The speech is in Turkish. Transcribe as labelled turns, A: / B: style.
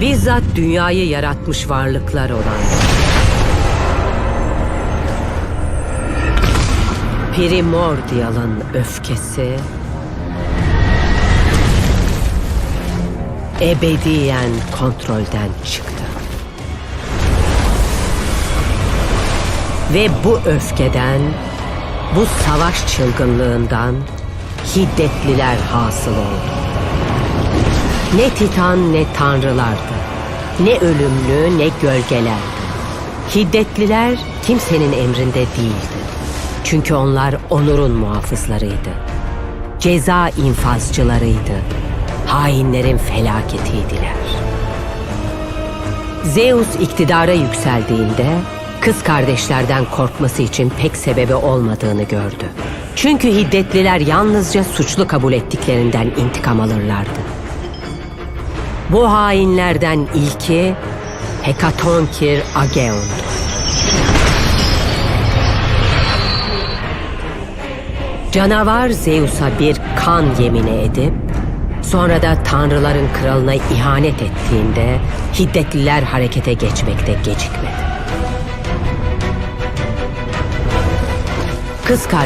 A: bizzat dünyayı yaratmış varlıklar olan Primordial'ın öfkesi ebediyen kontrolden çıktı. Ve bu öfkeden, bu savaş çılgınlığından hiddetliler hasıl oldu. Ne titan ne tanrılardı. Ne ölümlü ne gölgelerdi. Hiddetliler kimsenin emrinde değildi. Çünkü onlar onurun muhafızlarıydı. Ceza infazcılarıydı. Hainlerin felaketiydiler. Zeus iktidara yükseldiğinde kız kardeşlerden korkması için pek sebebi olmadığını gördü. Çünkü hiddetliler yalnızca suçlu kabul ettiklerinden intikam alırlardı. Bu hainlerden ilki Hekatonkir Ageon'du. Canavar Zeus'a bir kan yemini edip sonra da tanrıların kralına ihanet ettiğinde hiddetliler harekete geçmekte gecikmedi. Kız kardeş